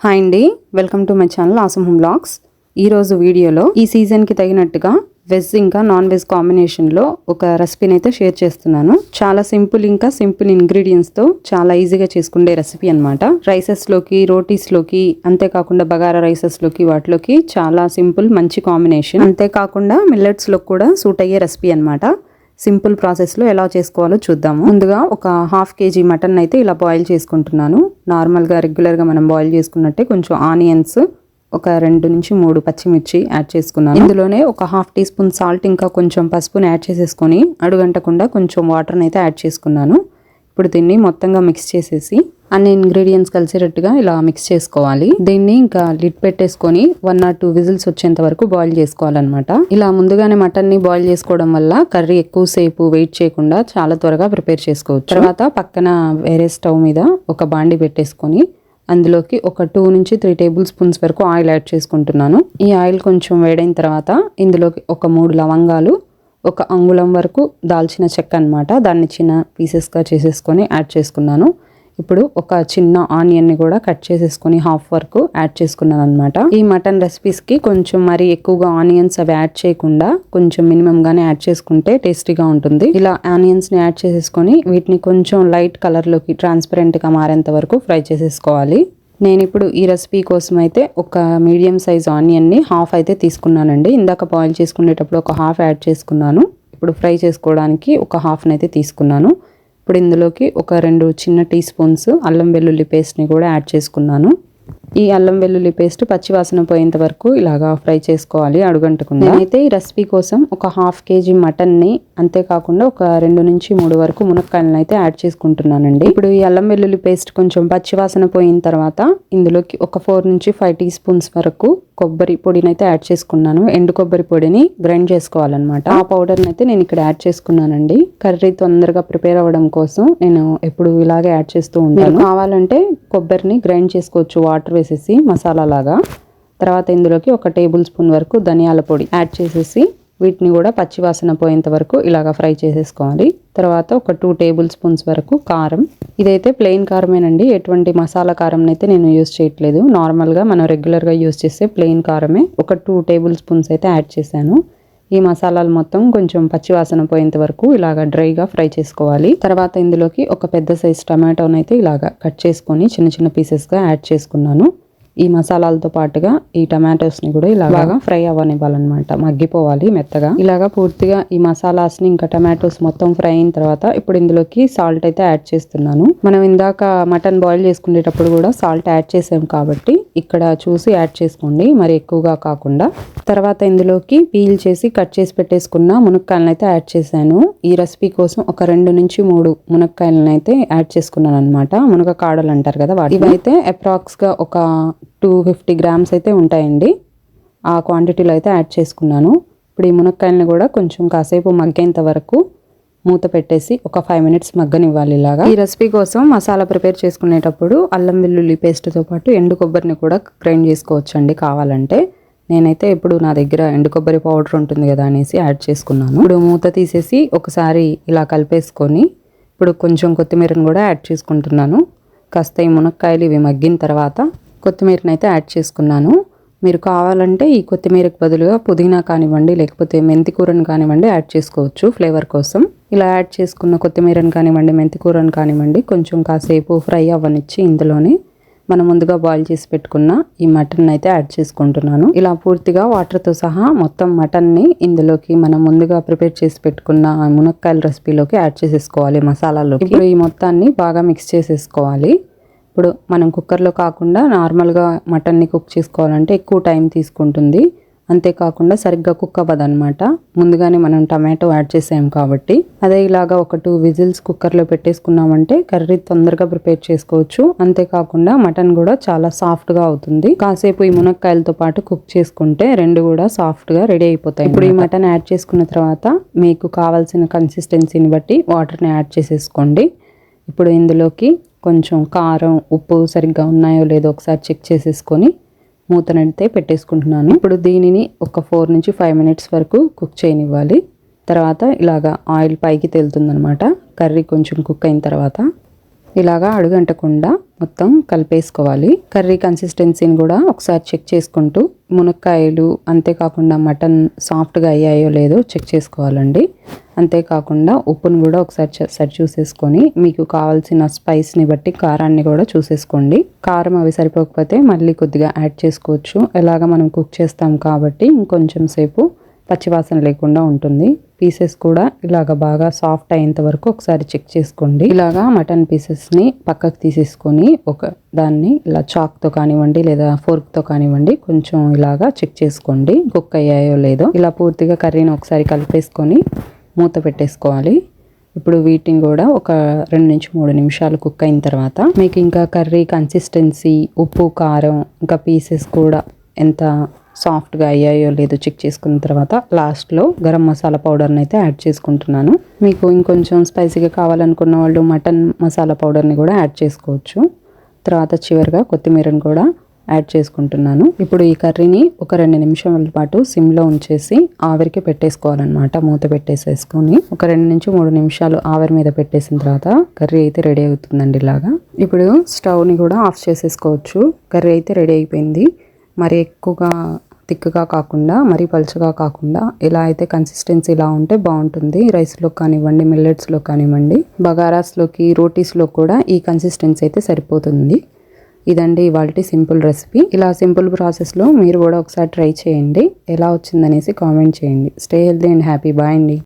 Hi అండి. Welcome to my channel awesome home blogs. ఈరోజు వీడియోలో ఈ సీజన్కి తగినట్టుగా వెజ్ ఇంకా నాన్ వెజ్ కాంబినేషన్లో ఒక రెసిపీని అయితే షేర్ చేస్తున్నాను. చాలా సింపుల్ ఇంకా సింపుల్ ఇంగ్రీడియంట్స్తో చాలా ఈజీగా చేసుకునే రెసిపీ అనమాట రైసెస్లోకి రోటీస్లోకి అంతేకాకుండా బగారా రైసెస్లోకి వాటిలోకి చాలా సింపుల్ మంచి కాంబినేషన్ అంతేకాకుండా మిల్లెట్స్లో కూడా సూట్ అయ్యే రెసిపీ అనమాట సింపుల్ ప్రాసెస్లో ఎలా చేసుకోవాలో చూద్దాము. ముందుగా ఒక హాఫ్ కేజీ మటన్ అయితే ఇలా బాయిల్ చేసుకుంటున్నాను. నార్మల్గా రెగ్యులర్గా మనం బాయిల్ చేసుకున్నట్టే కొంచెం ఆనియన్స్ ఒక రెండు నుంచి మూడు పచ్చిమిర్చి యాడ్ చేసుకున్నాను. ఇందులోనే ఒక హాఫ్ టీ స్పూన్ సాల్ట్ ఇంకా కొంచెం పసుపుని యాడ్ చేసేసుకొని అడుగంటకుండా కొంచెం వాటర్ని అయితే యాడ్ చేసుకున్నాను. ఇప్పుడు దీన్ని మొత్తంగా మిక్స్ చేసేసి అన్ని ఇంగ్రీడియంట్స్ కలిసేటట్టుగా ఇలా మిక్స్ చేసుకోవాలి. దీన్ని ఇంకా లిడ్ పెట్టేసుకొని వన్ ఆర్ టూ విజిల్స్ వచ్చేంత వరకు బాయిల్ చేసుకోవాలన్నమాట. ఇలా ముందుగానే మటన్ని బాయిల్ చేసుకోవడం వల్ల కర్రీ ఎక్కువసేపు వెయిట్ చేయకుండా చాలా త్వరగా ప్రిపేర్ చేసుకోవచ్చు. తర్వాత పక్కన వేరే స్టవ్ మీద ఒక బాండి పెట్టేసుకొని అందులోకి ఒక టూ నుంచి త్రీ టేబుల్ స్పూన్స్ వరకు ఆయిల్ యాడ్ చేసుకుంటున్నాను. ఈ ఆయిల్ కొంచెం వేడైన తర్వాత ఇందులోకి ఒక మూడు లవంగాలు ఒక అంగుళం వరకు దాల్చిన చెక్క అనమాట దాన్ని చిన్న పీసెస్గా చేసేసుకొని యాడ్ చేసుకున్నాను. ఇప్పుడు ఒక చిన్న ఆనియన్ని కూడా కట్ చేసేసుకొని హాఫ్ వరకు యాడ్ చేసుకున్నాను అనమాట ఈ మటన్ రెసిపీస్కి కొంచెం మరి ఎక్కువగా ఆనియన్స్ అవి యాడ్ చేయకుండా కొంచెం మినిమంగానే యాడ్ చేసుకుంటే టేస్టీగా ఉంటుంది. ఇలా ఆనియన్స్ని యాడ్ చేసేసుకొని వీటిని కొంచెం లైట్ కలర్లోకి ట్రాన్స్పరెంట్గా మారేంత వరకు ఫ్రై చేసేసుకోవాలి. నేను ఇప్పుడు ఈ రెసిపీ కోసం అయితే ఒక మీడియం సైజ్ ఆనియన్ని హాఫ్ అయితే తీసుకున్నానండి. ఇందాక బాయిల్ చేసుకునేటప్పుడు ఒక హాఫ్ యాడ్ చేసుకున్నాను. ఇప్పుడు ఫ్రై చేసుకోవడానికి ఒక హాఫ్ని అయితే తీసుకున్నాను. ఇప్పుడు ఇందులోకి ఒక రెండు చిన్న టీ స్పూన్స్ అల్లం వెల్లుల్లి పేస్ట్ని కూడా యాడ్ చేసుకున్నాను. ఈ అల్లం వెల్లుల్లి పేస్ట్ పచ్చివాసన పోయేంత వరకు ఇలాగా ఫ్రై చేసుకోవాలి అడుగంటకుండా. నేనైతే ఈ రెసిపీ కోసం ఒక హాఫ్ కేజీ మటన్ని అంతేకాకుండా ఒక రెండు నుంచి మూడు వరకు మునక్కాయలను అయితే యాడ్ చేసుకుంటున్నానండి. ఇప్పుడు ఈ అల్లం వెల్లుల్లి పేస్ట్ కొంచెం పచ్చివాసన పోయిన తర్వాత ఇందులోకి ఒక ఫోర్ నుంచి ఫైవ్ టీ స్పూన్స్ వరకు కొబ్బరి పొడిని అయితే యాడ్ చేసుకున్నాను. ఎండు కొబ్బరి పొడిని గ్రైండ్ చేసుకోవాలన్నమాట. ఆ పౌడర్ని అయితే నేను ఇక్కడ యాడ్ చేసుకున్నానండి. కర్రీ తొందరగా ప్రిపేర్ అవ్వడం కోసం నేను ఎప్పుడు ఇలాగే యాడ్ చేస్తూ ఉంటాను. కావాలంటే కొబ్బరిని గ్రైండ్ చేసుకోవచ్చు వాటర్ వేసేసి మసాలా లాగా తర్వాత ఇందులోకి ఒక టేబుల్ స్పూన్ వరకు ధనియాల పొడి యాడ్ చేసేసి వీటిని కూడా పచ్చివాసన పోయేంత వరకు ఇలాగా ఫ్రై చేసేసుకోవాలి. తర్వాత ఒక టూ టేబుల్ స్పూన్స్ వరకు కారం. ఇదైతే ప్లెయిన్ కారమేనండి. ఎటువంటి మసాలా కారం అయితే నేను యూస్ చేయట్లేదు. నార్మల్గా మనం రెగ్యులర్గా యూస్ చేసే ప్లెయిన్ కారమే. ఒక టూ టేబుల్ స్పూన్స్ అయితే యాడ్ చేశాను. ఈ మసాలాలు మొత్తం కొంచెం పచ్చివాసన పోయేంత వరకు ఇలాగ డ్రైగా ఫ్రై చేసుకోవాలి. తర్వాత ఇందులోకి ఒక పెద్ద సైజ్ టమాటోనైతే ఇలాగ ఇలాగా కట్ చేసుకొని చిన్న చిన్న పీసెస్గా యాడ్ చేసుకున్నాను. ఈ మసాలాలతో పాటుగా ఈ టమాటోస్ని కూడా ఇలాగా ఫ్రై అవ్వనివ్వాలన్నమాట. మగ్గిపోవాలి మెత్తగా. ఇలాగా పూర్తిగా ఈ మసాలాస్ని ఇంకా టమాటోస్ మొత్తం ఫ్రై అయిన తర్వాత ఇప్పుడు ఇందులోకి సాల్ట్ అయితే యాడ్ చేస్తున్నాను. మనం ఇందాక మటన్ బాయిల్ చేసుకునేటప్పుడు కూడా సాల్ట్ యాడ్ చేసాం కాబట్టి ఇక్కడ చూసి యాడ్ చేసుకోండి. మరి ఎక్కువగా కాకుండా తర్వాత ఇందులోకి పీల్ చేసి కట్ చేసి పెట్టేసుకున్న మునక్కాయలను అయితే యాడ్ చేశాను. ఈ రెసిపీ కోసం ఒక రెండు నుంచి మూడు మునక్కాయలను అయితే యాడ్ చేసుకున్నాను అనమాట మునగ కాడలు అంటారు కదా వాటి ఇవైతే అప్రాక్స్గా ఒక టూ ఫిఫ్టీ గ్రామ్స్ అయితే ఉంటాయండి. ఆ క్వాంటిటీలో అయితే యాడ్ చేసుకున్నాను. ఇప్పుడు ఈ మునక్కాయలను కూడా కొంచెం కాసేపు మగ్గేంత వరకు మూత పెట్టేసి ఒక ఫైవ్ మినిట్స్ మగ్గనివ్వాలి ఇలాగా. ఈ రెసిపీ కోసం మసాలా ప్రిపేర్ చేసుకునేటప్పుడు అల్లం వెల్లుల్లి పేస్ట్తో పాటు ఎండు కొబ్బరిని కూడా గ్రైండ్ చేసుకోవచ్చండి కావాలంటే. నేనైతే ఇప్పుడు నా దగ్గర ఎండు కొబ్బరి పౌడర్ ఉంటుంది కదా అనేసి యాడ్ చేసుకున్నాను. ఇప్పుడు మూత తీసేసి ఒకసారి ఇలా కలిపేసుకొని ఇప్పుడు కొంచెం కొత్తిమీరను కూడా యాడ్ చేసుకుంటున్నాను. కాస్త ఈ మునక్కాయలు ఇవి మగ్గిన తర్వాత కొత్తిమీరని అయితే యాడ్ చేసుకున్నాను. మీరు కావాలంటే ఈ కొత్తిమీరకు బదులుగా పుదీనా కానివ్వండి లేకపోతే మెంతి కూరను కానివ్వండి యాడ్ చేసుకోవచ్చు ఫ్లేవర్ కోసం. ఇలా యాడ్ చేసుకున్న కొత్తిమీరను కానివ్వండి మెంతి కూరను కానివ్వండి కొంచెం కాసేపు ఫ్రై అవ్వనిచ్చి ఇందులోనే మనం ముందుగా బాయిల్ చేసి పెట్టుకున్న ఈ మటన్ అయితే యాడ్ చేసుకుంటున్నాను. ఇలా పూర్తిగా వాటర్తో సహా మొత్తం మటన్ని ఇందులోకి మనం ముందుగా ప్రిపేర్ చేసి పెట్టుకున్న మునక్కాయల రెసిపీలోకి యాడ్ చేసేసుకోవాలి మసాలాలోకి. ఇప్పుడు ఈ మొత్తాన్ని బాగా మిక్స్ చేసేసుకోవాలి. ఇప్పుడు మనం కుక్కర్లో కాకుండా నార్మల్గా మటన్ని కుక్ చేసుకోవాలంటే ఎక్కువ టైం తీసుకుంటుంది. అంతేకాకుండా సరిగ్గా కుక్ అవ్వదనమాట ముందుగానే మనం టమాటో యాడ్ చేసాం కాబట్టి. అదే ఇలాగా ఒక టూ విజిల్స్ కుక్కర్లో పెట్టేసుకున్నామంటే కర్రీ తొందరగా ప్రిపేర్ చేసుకోవచ్చు. అంతేకాకుండా మటన్ కూడా చాలా సాఫ్ట్గా అవుతుంది. కాసేపు ఈ మునక్కాయలతో పాటు కుక్ చేసుకుంటే రెండు కూడా సాఫ్ట్గా రెడీ అయిపోతాయి ఇప్పుడు ఈ మటన్ యాడ్ చేసుకున్న తర్వాత మీకు కావాల్సిన కన్సిస్టెన్సీని బట్టి వాటర్ని యాడ్ చేసేసుకోండి. ఇప్పుడు ఇందులోకి కొంచెం కారం ఉప్పు సరిగ్గా ఉన్నాయో లేదో ఒకసారి చెక్ చేసేసుకొని మూతనైతే పెట్టేసుకుంటున్నాను. ఇప్పుడు దీనిని ఒక ఫోర్ నుంచి ఫైవ్ మినిట్స్ వరకు కుక్ చేయనివ్వాలి. తర్వాత ఇలాగా ఆయిల్ పైకి తేలుతుందనమాట కర్రీ కొంచెం కుక్ అయిన తర్వాత ఇలాగా అడుగంటకుండా మొత్తం కలిపేసుకోవాలి. కర్రీ కన్సిస్టెన్సీని కూడా ఒకసారి చెక్ చేసుకుంటూ మునక్కాయలు అంతేకాకుండా మటన్ సాఫ్ట్గా అయ్యాయో లేదో చెక్ చేసుకోవాలండి. అంతేకాకుండా ఉప్పును కూడా ఒకసారి సరి చూసేసుకొని మీకు కావాల్సిన స్పైస్ని బట్టి కారాన్ని కూడా చూసేసుకోండి. కారం అవి సరిపోకపోతే మళ్ళీ కొద్దిగా యాడ్ చేసుకోవచ్చు. ఎలాగ మనం కుక్ చేస్తాం కాబట్టి ఇంకొంచెం సేపు పచ్చివాసన లేకుండా ఉంటుంది. పీసెస్ కూడా ఇలాగ బాగా సాఫ్ట్ అయ్యేంత వరకు ఒకసారి చెక్ చేసుకోండి. ఇలాగా మటన్ పీసెస్ని పక్కకు తీసేసుకొని ఒక దాన్ని ఇలా చాక్తో కానివ్వండి లేదా ఫోర్క్తో కానివ్వండి కొంచెం ఇలాగా చెక్ చేసుకోండి. కుక్ అయ్యాయో లేదో. ఇలా పూర్తిగా కర్రీని ఒకసారి కలిపేసుకొని మూత పెట్టేసుకోవాలి. ఇప్పుడు వీటిని కూడా ఒక రెండు నుంచి మూడు నిమిషాలు కుక్ అయిన తర్వాత మీకు ఇంకా కర్రీ కన్సిస్టెన్సీ ఉప్పు కారం ఇంకా పీసెస్ కూడా ఎంత సాఫ్ట్గా అయ్యాయో లేదో చెక్ చేసుకున్న తర్వాత లాస్ట్లో గరం మసాలా పౌడర్ని అయితే యాడ్ చేసుకుంటున్నాను. మీకు ఇంకొంచెం స్పైసీగా కావాలనుకున్న వాళ్ళు మటన్ మసాలా పౌడర్ని కూడా యాడ్ చేసుకోవచ్చు. తర్వాత చివరిగా కొత్తిమీరని కూడా యాడ్ చేసుకుంటున్నాను. ఇప్పుడు ఈ కర్రీని ఒక రెండు నిమిషాల పాటు సిమ్లో ఉంచేసి ఆవిరికి పెట్టేసుకోవాలన్నమాట. మూత పెట్టేసేసుకొని ఒక రెండు నుంచి మూడు నిమిషాలు ఆవిరి మీద పెట్టేసిన తర్వాత కర్రీ అయితే రెడీ అవుతుందండి ఇలాగా. ఇప్పుడు స్టవ్ని కూడా ఆఫ్ చేసేసుకోవచ్చు. కర్రీ అయితే రెడీ అయిపోయింది. మరి ఎక్కువగా థిక్గా కాకుండా మరీ పలుచగా కాకుండా ఇలా అయితే కన్సిస్టెన్సీ ఇలా ఉంటే బాగుంటుంది. రైస్లో కానివ్వండి మిల్లెట్స్లో కానివ్వండి బగారాస్లోకి రోటీస్లో కూడా ఈ కన్సిస్టెన్సీ అయితే సరిపోతుంది. ఇదండి ఇవాళ సింపుల్ రెసిపీ. ఇలా సింపుల్ ప్రాసెస్లో మీరు కూడా ఒకసారి ట్రై చేయండి. ఎలా వచ్చిందనేసి కామెంట్ చేయండి. Stay healthy and happy. Bye అండి.